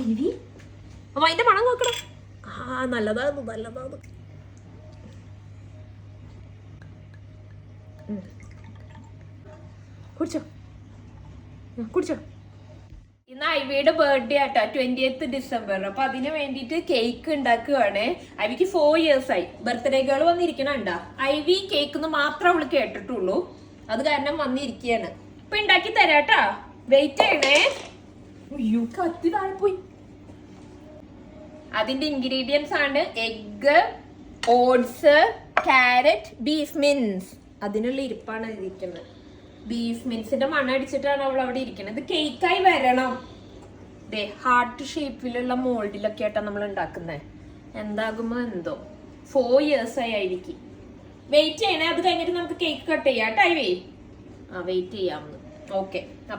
IV അപ്പൊ അതിന്റെ മണം നോക്കണം. ആ നല്ലതാണ് നല്ലതാണ്. കുടിച്ചോ? കുടിച്ചോ? ഇന്ന് ഐവിയുടെ ബർത്ത്ഡേ ആട്ടോ ട്വന്റിയത്ത് ഡിസംബർ അപ്പൊ അതിന് വേണ്ടിയിട്ട് കേക്ക് ഉണ്ടാക്കുകയാണ് ഐവിക്ക് ഫോർ ഇയേഴ്സ് ആയി. ബർത്ത്ഡേ ഗേൾ വന്നിരിക്കണണ്ട? ഐവി കേക്ക് എന്ന് മാത്രം അവൾ കേട്ടിട്ടുള്ളൂ. അത് കാരണം വന്നിരിക്കുകയാണ് ഇപ്പൊ ഉണ്ടാക്കി തരാട്ടാ. വെയിറ്റ് ചെയ്യണേ. പോയി അതിന്റെ ഇൻഗ്രീഡിയൻസ് ആണ് egg oats carrot beef mince അതിനുള്ള ഇരിപ്പാണ് ഇരിക്കുന്നത്. ബീഫ് മിൻസിന്റെ മണ അടിച്ചിട്ടാണ് അവൾ അവിടെ ഇരിക്കുന്നത്. കേക്കായി വരണം. ദേ ഹാർട്ട് ഷേപ്പിലുള്ള മോൾഡിലൊക്കെ ആയിട്ടാണ് നമ്മൾ ഉണ്ടാക്കുന്നത്. എന്താകുമ്പോ എന്തോ. ഫോർ ഇയേഴ്സ് ആയി ആയിരിക്കും. വെയിറ്റ് ചെയ്യണേ അത് കഴിഞ്ഞിട്ട് നമുക്ക് കേക്ക് കട്ട് ചെയ്യാം. ടൈവേ ആ വെയിറ്റ് ചെയ്യാമെന്ന്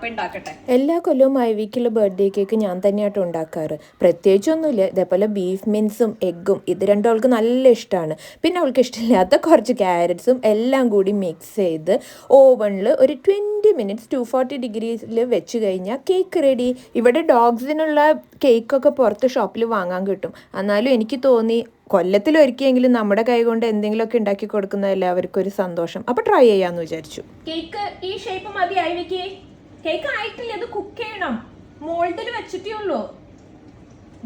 ഉണ്ടാക്കട്ടെ എല്ലാ കൊല്ലവും ഐവിക്കുള്ള ബർത്ത്ഡേ കേക്ക് ഞാൻ തന്നെയായിട്ട് ഉണ്ടാക്കാറ്. പ്രത്യേകിച്ചൊന്നുമില്ല. ഇതേപോലെ ബീഫ് മിൻസും എഗ്ഗും ഇത് രണ്ടും അവൾക്ക് നല്ല ഇഷ്ടമാണ് പിന്നെ അവൾക്ക് ഇഷ്ടമില്ലാത്ത കുറച്ച് ക്യാരറ്റ്സും എല്ലാം കൂടി മിക്സ് ചെയ്ത് ഓവണിൽ ഒരു ട്വന്റി മിനിറ്റ്സ് ടു ഫോർട്ടി ഡിഗ്രിയിൽ വെച്ച് കഴിഞ്ഞാൽ കേക്ക് റെഡി ഇവിടെ ഡോഗ്സിനുള്ള കേക്കൊക്കെ പുറത്ത് ഷോപ്പിൽ വാങ്ങാൻ കിട്ടും. എന്നാലും എനിക്ക് തോന്നി കൊല്ലത്തിൽ ഒരിക്കലെങ്കിലും നമ്മുടെ കൈ കൊണ്ട് എന്തെങ്കിലുമൊക്കെ ഉണ്ടാക്കി കൊടുക്കുന്നതല്ലേ അവർക്കൊരു സന്തോഷം. അപ്പോൾ ട്രൈ ചെയ്യാന്ന് വിചാരിച്ചു. കേക്ക് ഈ ഷേപ്പ് മതി ഐവിക്ക് കേക്ക് ആയിട്ടില്ല ഇത് കുക്ക് ചെയ്യണം. മോൾഡിൽ വെച്ചിട്ടേ ഉള്ളൂ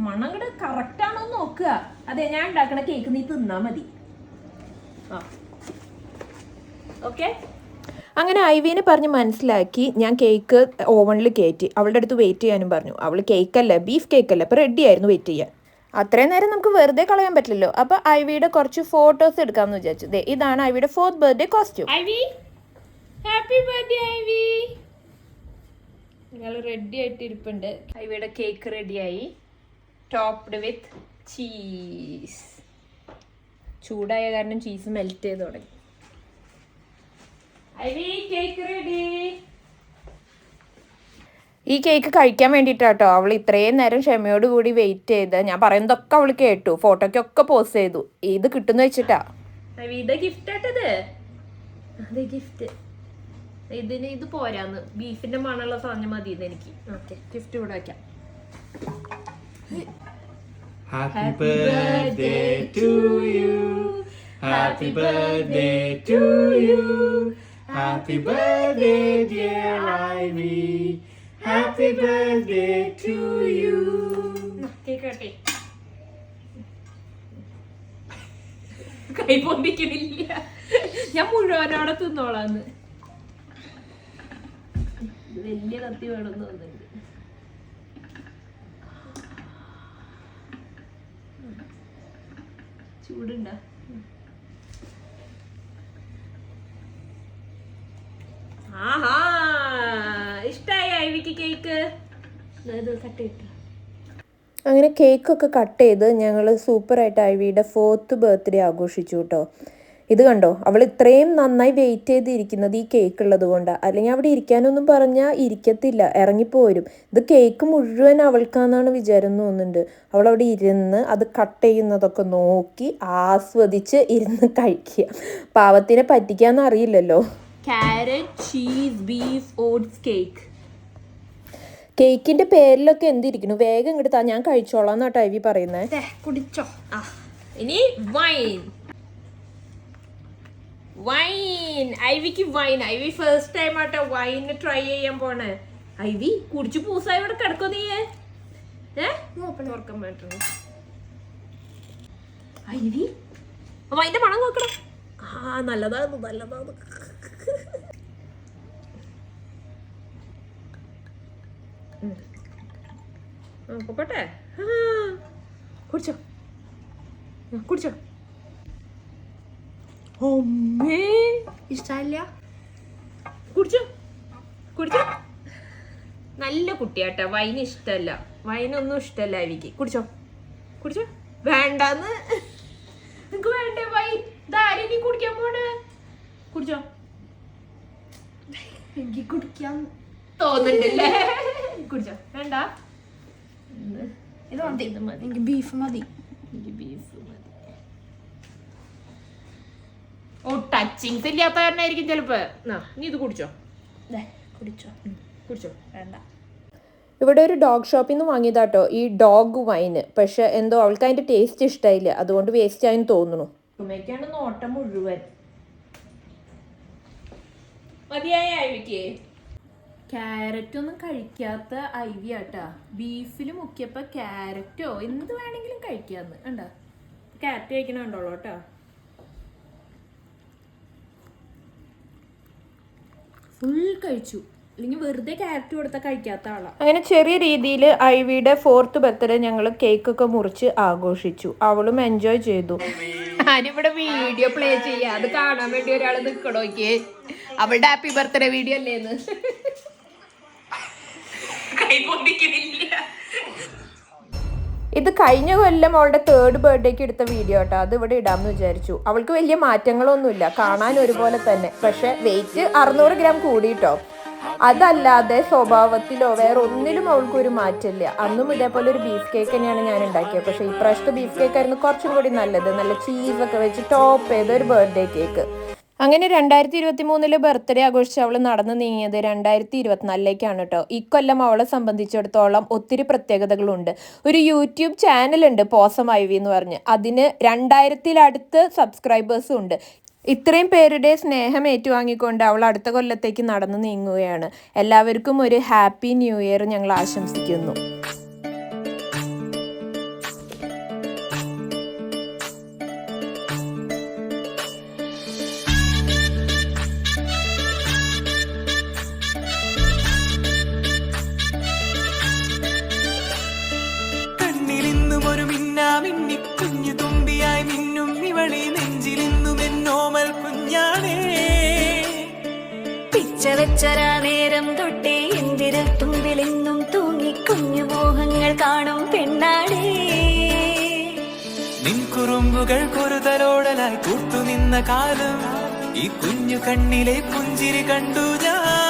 മണം കൂടെ കറക്റ്റ് ആണോ നോക്കുക. അതെ ഞാൻ ഉണ്ടാക്കണ കേക്ക് നീ തിന്നാ മതി. ആ. ഓക്കെ അങ്ങനെ ഐവീനെ പറഞ്ഞ് മനസ്സിലാക്കി ഞാൻ കേക്ക് ഓവണിൽ കയറ്റി അവളുടെ അടുത്ത് വെയിറ്റ് ചെയ്യാനും പറഞ്ഞു. അവൾ കേക്കല്ല ബീഫ് കേക്കല്ല അപ്പോൾ റെഡി ആയിരുന്നു വെയിറ്റ് ചെയ്യാൻ. അത്രയും നേരം നമുക്ക് വെറുതെ കളയാൻ പറ്റില്ലല്ലോ. അപ്പോൾ ഐവിയുടെ കുറച്ച് ഫോട്ടോസ് എടുക്കാമെന്ന് വിചാരിച്ചു. ദേ ഇതാണ് ഐവിയുടെ fourth birthday costume Ivy happy birthday Ivy. നിങ്ങൾ റെഡി ആയിട്ട് ഇരിപ്പുണ്ട്. ഐവിയുടെ കേക്ക് റെഡിയായി ടോപ്ഡ് വിത്ത് ചീസ് ചൂടായ കാരണം ചീസ് മെൽറ്റ് ചെയ്ത് തുടങ്ങി. ഐവി കേക്ക് റെഡി ഈ കേക്ക് കഴിക്കാൻ വേണ്ടിയിട്ടാട്ടോ അവൾ ഇത്രയും നേരം ക്ഷമയോട് കൂടി വെയിറ്റ് ചെയ്ത് ഞാൻ പറയുന്നതൊക്കെ അവൾ കേട്ടു. ഫോട്ടോയ്ക്കൊക്കെ പോസ്റ്റ് ചെയ്തു. ഇത് കിട്ടുന്ന വെച്ചിട്ടാ? ഐവി ഗിഫ്റ്റ് ആട്ടത്? അതെ ഗിഫ്റ്റ് ഇതിന് ഇത് പോരാന്ന്. ബീഫിന്റെ മണമുള്ള സാധനം മതി ഇത് എനിക്ക്. ഓക്കെ ഗിഫ്റ്റ് ഇവിടെ വയ്ക്കാം happy birthday to you happy birthday to you happy birthday dear Ivy. Happy birthday to you. കേക്കട്ടെ കൈ പൊന്തിക്കുന്നില്ല. ഞാൻ മുഴുവനോടെ തിന്നോളാന്ന്. വലിയ കത്തി വേണമെന്ന് തോന്നുന്നുണ്ട്. ചൂടുണ്ട? ഐവിക്ക് കേക്ക്. കട്ട് കിട്ടും അങ്ങനെ കേക്കൊക്കെ കട്ട് ചെയ്ത് ഞങ്ങൾ സൂപ്പറായിട്ട് ഐവിയുടെ ഫോർത്ത് ബർത്ത്ഡേ ആഘോഷിച്ചു കേട്ടോ ഇത് കണ്ടോ? അവൾ ഇത്രയും നന്നായി വെയിറ്റ് ചെയ്തിരിക്കുന്നത് ഈ കേക്ക് ഉള്ളത് കൊണ്ടാണ് അല്ലെങ്കിൽ അവിടെ ഇരിക്കാനൊന്നും പറഞ്ഞാൽ ഇരിക്കത്തില്ല ഇറങ്ങിപ്പോരും. ഇത് കേക്ക് മുഴുവൻ അവൾക്കാന്നാണ് വിചാരം തോന്നുന്നുണ്ട്. അവൾ അവിടെ ഇരുന്ന് അത് കട്ട് ചെയ്യുന്നതൊക്കെ നോക്കി ആസ്വദിച്ച് ഇരുന്ന് കഴിക്കുക. പാവത്തിനെ പറ്റിക്കാന്ന് അറിയില്ലല്ലോ. Carrot cheese beef oats cake. കേക്കിന്റെ പേരിലൊക്കെ എന്തിരിക്കുന്നു? വേഗം ഇങ്ങോട്ട് താ ഞാൻ കഴിച്ചോളാം എന്നാട്ടോ ഐവി പറയുന്നത് കുടിച്ചോ. ആ ഇനി വൈൻ വൈൻ ഐവിക്ക് വൈൻ ഐവി ഫസ്റ്റ് ടൈം ആട്ടോ വൈൻ ട്രൈ ചെയ്യാൻ പോണേ. ഐവി കുടിച്ചു പൂസായി ഇവിടെ കിടക്കോ നീ ഏർക്കാൻ പറ്റുന്നു ഐവി വൈന്റെ മണം നോക്കണം. ആ നല്ലതാണ് നല്ലതാണ് പൊക്കോട്ടെ. കുടിച്ചോ. കുടിച്ചോ. അമ്മേ. ഇഷ്ടല്ല കുടിച്ചോ. കുടിച്ചോ. നല്ല കുട്ടിയാട്ടോ. വൈൻ ഇഷ്ടല്ല. വൈനൊന്നും ഇഷ്ടല്ല എനിക്ക്. കുടിച്ചോ. കുടിച്ചോ. വേണ്ടെന്ന്. നിങ്ങക്ക് വേണ്ടേ വൈൻ ഇതാരും നീ കുടിക്കാൻ പോണ? കുടിച്ചോ. എനിക്ക് കുടിക്കാൻ തോന്നുന്നുണ്ടല്ലേ? കുടിച്ചോ. വേണ്ട? ഇത് മതി. ഇത് മതി. എനിക്ക് ബീഫ് മതി. എനിക്ക് ബീഫ് മതി. ഓ ടച്ചിങ്സ് ഇല്ലാത്ത കാരണമായിരിക്കും ചിലപ്പോ. നീ ഇത് കുടിച്ചോ? ദേ, കുടിച്ചോ. കുടിച്ചോ. വേണ്ട. ഇവിടെ ഒരു ഡോഗ് ഷോപ്പിൽ നിന്ന് വാങ്ങിയതാട്ടോ. ഈ ഡോഗ് വൈന് പക്ഷെ എന്തോ അവൾക്ക് അതിന്റെ ടേസ്റ്റ് ഇഷ്ടമായില്ല അതുകൊണ്ട് വേസ്റ്റ് ആയെന്ന് തോന്നുന്നു. നോട്ടം മുഴുവൻ. മതിയായ ഐവിക്ക് ക്യാരറ്റ് ഒന്നും കഴിക്കാത്ത ഐവി ആട്ടാ. ബീഫിൽ മുക്കിയപ്പോ ക്യാരറ്റോ? എന്ത് വേണമെങ്കിലും കഴിക്കാന്ന്. കണ്ടാ? ക്യാരറ്റ് കഴിക്കണ കണ്ടോളൂ കേട്ടോ. ഫുൾ കഴിച്ചു. അല്ലെങ്കിൽ വെറുതെ ക്യാരറ്റ് കൊടുത്താൽ കഴിക്കാത്ത ആളാണ് അങ്ങനെ ചെറിയ രീതിയിൽ ഐവിയുടെ ഫോർത്ത് ബർത്ത്ഡേ ഞങ്ങൾ കേക്കൊക്കെ മുറിച്ച് ആഘോഷിച്ചു. അവളും എൻജോയ് ചെയ്തു. ഞാനിവിടെ വീഡിയോ പ്ലേ ചെയ്യാം. അത് കാണാൻ വേണ്ടി ഒരാൾ നിൽക്കണോക്കേ അവളുടെ ഹാപ്പി ബർത്ത്ഡേ വീഡിയോ അല്ലേന്ന് ഇത് കഴിഞ്ഞ കൊല്ലം അവളുടെ തേർഡ് ബർത്ത്ഡേക്ക് എടുത്ത വീഡിയോ കേട്ടോ അത് ഇവിടെ ഇടാമെന്ന് വിചാരിച്ചു. അവൾക്ക് വലിയ മാറ്റങ്ങളൊന്നുമില്ല. കാണാൻ ഒരുപോലെ തന്നെ. പക്ഷെ വെയിറ്റ് അറുന്നൂറ് ഗ്രാം കൂടിയിട്ടോ. അതല്ലാതെ സ്വഭാവത്തിലോ വേറെ ഒന്നിലും അവൾക്ക് ഒരു മാറ്റമില്ല. അന്നും ഇതേപോലെ ഒരു ബീഫ് കേക്ക് തന്നെയാണ് ഞാൻ ഉണ്ടാക്കിയത്. പക്ഷെ ഇപ്രാവശ്യത്തെ ബീഫ് കേക്ക് ആയിരുന്നു കുറച്ചും കൂടി നല്ലത്. നല്ല ചീസൊക്കെ വെച്ച് ടോപ്പ് ചെയ്ത ഒരു ബർത്ത്ഡേ കേക്ക് അങ്ങനെ രണ്ടായിരത്തി ഇരുപത്തി മൂന്നിൽ ബർത്ത്ഡേ ആഘോഷിച്ച് അവൾ നടന്നു നീങ്ങിയത് രണ്ടായിരത്തി ഇരുപത്തിനാലിലേക്കാണ് കേട്ടോ. ഇക്കൊല്ലം അവളെ സംബന്ധിച്ചിടത്തോളം ഒത്തിരി പ്രത്യേകതകളുണ്ട്. ഒരു യൂട്യൂബ് ചാനലുണ്ട് പോസം ഐ വി എന്ന് പറഞ്ഞ്. അതിന് രണ്ടായിരത്തിലടുത്ത് സബ്സ്ക്രൈബേഴ്സും ഉണ്ട്. ഇത്രയും പേരുടെ സ്നേഹം ഏറ്റുവാങ്ങിക്കൊണ്ട് അവൾ അടുത്ത കൊല്ലത്തേക്ക് നടന്നു നീങ്ങുകയാണ്. എല്ലാവർക്കും ഒരു ഹാപ്പി ന്യൂ ഇയർ ഞങ്ങൾ ആശംസിക്കുന്നു. പിച്ച വെച്ചരാ നേരം തൊട്ടേ എന്തിര തുമ്പിലെന്നും തൂങ്ങി കുഞ്ഞു മോഹങ്ങൾ കാണും പെണ്ണാടേ നിൻ കുറുമ്പുകൾ കൂട്ടുനിന്ന കാലം ഈ കുഞ്ഞു കണ്ണിലെ പുഞ്ചിരി കണ്ടു ഞാൻ.